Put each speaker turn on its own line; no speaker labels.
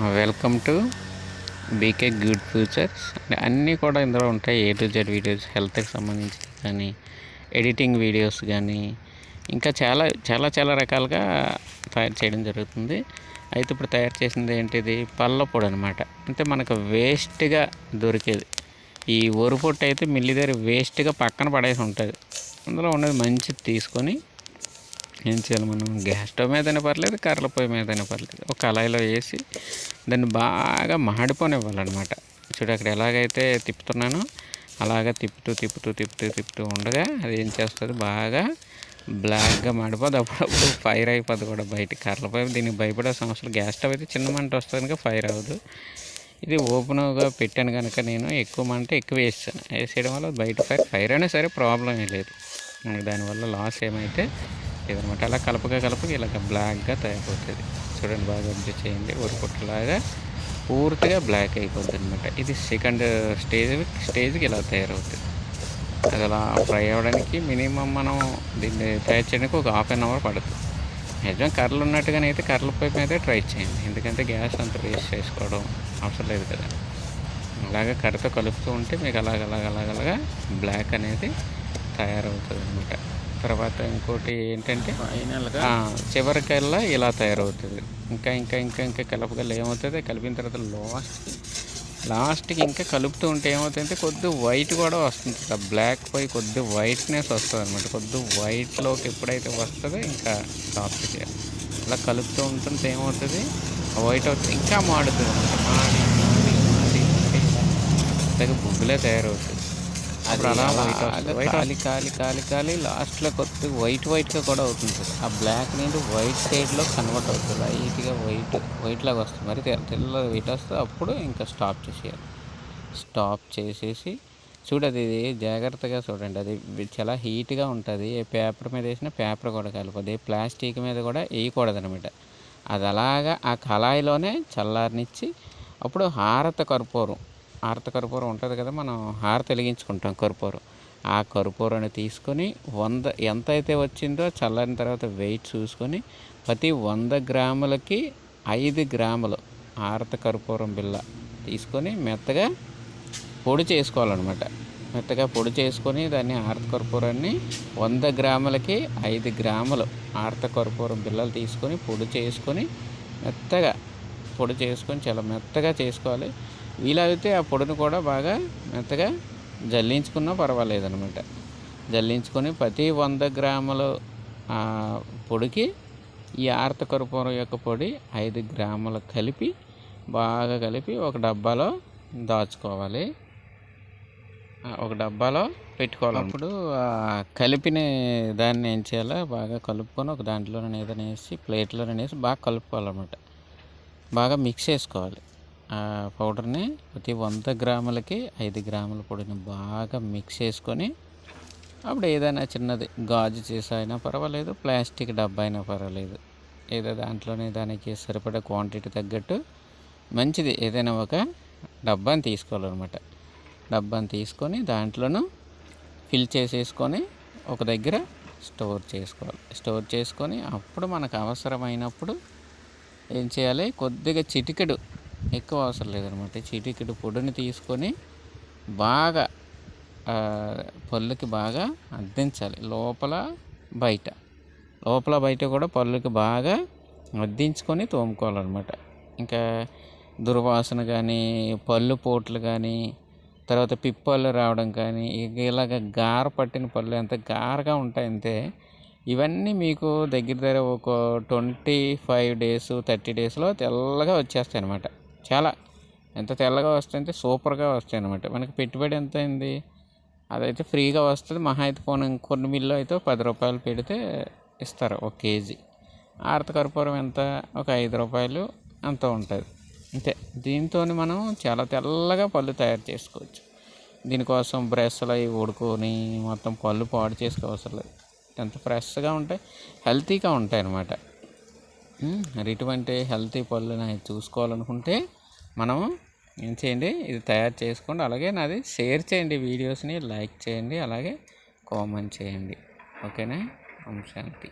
Welcome to BK good futures. అన్నీ కూడా ఇందులో ఉంటాయి. ఏ టు జెడ్ వీడియోస్ హెల్త్కి సంబంధించి కానీ ఎడిటింగ్ వీడియోస్ కానీ ఇంకా చాలా చాలా చాలా రకాలుగా తయారు చేయడం జరుగుతుంది. అయితే ఇప్పుడు తయారు చేసింది ఏంటిది? పళ్ళ పొడి అనమాట అంటే మనకు వేస్ట్గా దొరికేది. ఈ ఒరుపొట్టు అయితే మిల్లి దగ్గర వేస్ట్గా పక్కన పడేసి ఉంటుంది. అందులో ఉన్నది మంచిది తీసుకొని ఏం చేయాలి మనం? గ్యాస్ స్టవ్ మీదైనా పర్లేదు కర్రల పొయ్యి మీదైనా పర్లేదు. ఒక కళాయిలో వేసి దాన్ని బాగా మాడిపోనివ్వాలన్నమాట. చూడు అక్కడ ఎలాగైతే తిప్పుతున్నానో అలాగా తిప్పుతూ తిప్పుతూ తిప్పుతూ తిప్పుతూ ఉండగా అది ఏం చేస్తుంది? బాగా బ్లాక్గా మాడిపోదు. అప్పుడప్పుడు ఫైర్ అయిపోద్ది కూడా బయట. కర్రలపై దీనికి భయపడే సమస్యలు. గ్యాస్ స్టవ్ అయితే చిన్న మంట వస్తుంది కనుక ఫైర్ అవ్వదు. ఇది ఓపెన్గా పెట్టాను కనుక నేను ఎక్కువ మంట ఎక్కువ వేస్తాను వేసేయడం వల్ల బయట ఫైర్ ఫైర్ అయినా సరే ప్రాబ్లం ఏం లేదు. దానివల్ల లాస్ ఏమైతే లేదనమాట అలా కలపగా కలపగా ఇలాగ బ్లాక్గా తయారైపోతుంది చూడండి బాగా అబ్జర్వ్ చేయండి ఉరుపుట్లాగా పూర్తిగా బ్లాక్ అయిపోద్ది అనమాట ఇది సెకండ్ స్టేజ్ స్టేజ్కి ఇలా తయారవుతుంది. అది అలా ఫ్రై అవ్వడానికి మినిమం మనం దీన్ని తయారు చేయడానికి ఒక హాఫ్ అన్ అవర్ పడుతుంది. నిజం కర్రలు ఉన్నట్టుగానే అయితే కర్రల పైపు అయితే ట్రై చేయండి. ఎందుకంటే గ్యాస్ అంత వేస్ట్ చేసుకోవడం అవసరం లేదు కదా. అలాగే కర్రతో కలుపుతూ ఉంటే మీకు అలాగ అలాగ అలాగ బ్లాక్ అనేది తయారవుతుంది అనమాట తర్వాత ఇంకోటి ఏంటంటే చివరికల్లా ఇలా తయారవుతుంది. ఇంకా ఇంకా ఇంకా ఇంకా కలపగల ఏమవుతుంది? కలిపిన తర్వాత లాస్ట్కి లాస్ట్కి ఇంకా కలుపుతూ ఉంటే ఏమవుతుందంటే కొద్ది వైట్ కూడా వస్తుంది. ఆ బ్లాక్ పోయి కొద్ది వైట్నెస్ వస్తుంది అనమాట కొద్ది వైట్లోకి ఎప్పుడైతే వస్తుందో ఇంకా స్టాప్ చేయాలి. అలా కలుపుతూ ఉంటుంటే ఏమవుతుంది? ఆ వైట్ అవుతుంది. ఇంకా మాడుతుంది అనమాట మాడి మాడి మాడి మాడి. పెద్దగా బుగ్గులే తయారవుతుంది కాలి కాలి కాలి కాలి లాస్ట్లో కొద్ది వైట్ వైట్గా కూడా అవుతుంది సార్. ఆ బ్లాక్ నుండి వైట్ సైడ్లో కన్వర్ట్ అవుతుంది. లైట్గా వైట్ వైట్ లాగా వస్తుంది. మరి తెల్ల వైట్ వస్తే అప్పుడు ఇంకా స్టాప్ చేసేయాలి. స్టాప్ చేసేసి చూడది ఇది జాగ్రత్తగా చూడండి. అది చాలా హీట్గా ఉంటుంది. ఏ పేపర్ మీద వేసిన పేపర్ కూడా కలపదు ఏ ప్లాస్టిక్ మీద కూడా వేయకూడదు అనమాట అది అలాగా ఆ కళాయిలోనే చల్లారనిచ్చి అప్పుడు హారత కర్పూరం. హారత కర్పూరం ఉంటుంది కదా మనం హారత వెలిగించుకుంటాం కర్పూరం. ఆ కర్పూరాన్ని తీసుకొని వంద ఎంత అయితే వచ్చిందో చల్లని తర్వాత వెయిట్ చూసుకొని ప్రతి వంద గ్రాములకి ఐదు గ్రాములు హారత కర్పూరం బిల్ల తీసుకొని మెత్తగా పొడి చేసుకోవాలన్నమాట. మెత్తగా పొడి చేసుకొని దాన్ని ఆర్త కర్పూరాన్ని వంద గ్రాములకి ఐదు గ్రాములు ఆర్త కర్పూరం బిల్లలు తీసుకొని పొడి చేసుకొని మెత్తగా పొడి చేసుకొని చాలా మెత్తగా చేసుకోవాలి. వీలైతే ఆ పొడిని కూడా బాగా మెత్తగా జల్లించుకున్నా పర్వాలేదు అనమాట జల్లించుకొని ప్రతి వంద గ్రాములు పొడికి ఈ ఆర్త కర్పూరం యొక్క పొడి ఐదు గ్రాములు కలిపి బాగా కలిపి ఒక డబ్బాలో దాచుకోవాలి. ఒక డబ్బాలో పెట్టుకోవాలి. అప్పుడు కలిపిన దాన్ని ఏం చేయాలో? బాగా కలుపుకొని ఒక దాంట్లో ఏదైనా వేసి ప్లేట్లో వేసి బాగా కలుపుకోవాలన్నమాట. బాగా మిక్స్ చేసుకోవాలి. ఆ పౌడర్ని ప్రతి వంద గ్రాములకి ఐదు గ్రాముల పొడిని బాగా మిక్స్ చేసుకొని అప్పుడు ఏదైనా చిన్నది గాజు సీసా అయినా పర్వాలేదు ప్లాస్టిక్ డబ్బా అయినా పర్వాలేదు. ఏదో దాంట్లోనే దానికి సరిపడే క్వాంటిటీ తగ్గట్టు మంచిది. ఏదైనా ఒక డబ్బాని తీసుకోవాలన్నమాట. డబ్బాని తీసుకొని దాంట్లోనూ ఫిల్ చేసేసుకొని ఒక దగ్గర స్టోర్ చేసుకోవాలి. స్టోర్ చేసుకొని అప్పుడు మనకు అవసరమైనప్పుడు ఏం చేయాలి? కొద్దిగా చిటికెడు ఎక్కువ అవసరం లేదనమాట. చిటికెడు పొడిని తీసుకొని బాగా పళ్ళుకి బాగా అద్దించాలి. లోపల బయట. లోపల బయట కూడా పళ్ళుకి బాగా అద్దించుకొని తోముకోవాలన్నమాట ఇంకా దుర్వాసన కానీ పళ్ళు పోట్లు కానీ తర్వాత పిప్పళ్ళు రావడం కానీ ఇలాగ గార పట్టిన పళ్ళు ఎంత గారగా ఉంటాయంటే ఇవన్నీ మీకు దగ్గర దగ్గర ఒక ట్వంటీ ఫైవ్ డేస్ థర్టీ డేస్లో తెల్లగా వచ్చేస్తాయి అనమాట చాలా ఎంత తెల్లగా వస్తాయంటే సూపర్గా వస్తాయి అనమాట మనకి పెట్టుబడి ఎంత అయింది? అదైతే ఫ్రీగా వస్తుంది. మహా అయితే పోనీ కొన్ని మిల్లు అయితే పది రూపాయలు పెడితే ఇస్తారు ఒక కేజీ. ఆర్త కర్పూరం ఎంత? ఒక ఐదు రూపాయలు అంత ఉంటుంది. అంతే. దీంతో మనం చాలా తెల్లగా పళ్ళు తయారు చేసుకోవచ్చు. దీనికోసం బ్రష్లు అవి ఉడుకొని మొత్తం పళ్ళు పాడు చేసుకోవసరం లేదు. ఎంత ఫ్రెష్గా ఉంటాయి హెల్తీగా ఉంటాయి అన్నమాట. మరి ఇటువంటి హెల్తీ పళ్ళుని చూసుకోవాలనుకుంటే మనము ఏం చేయండి? ఇది తయారు చేసుకోండి. అలాగే నాది షేర్ చేయండి వీడియోస్ని లైక్ చేయండి. అలాగే కామెంట్ చేయండి. ఓకేనా? ఓం శాంతి.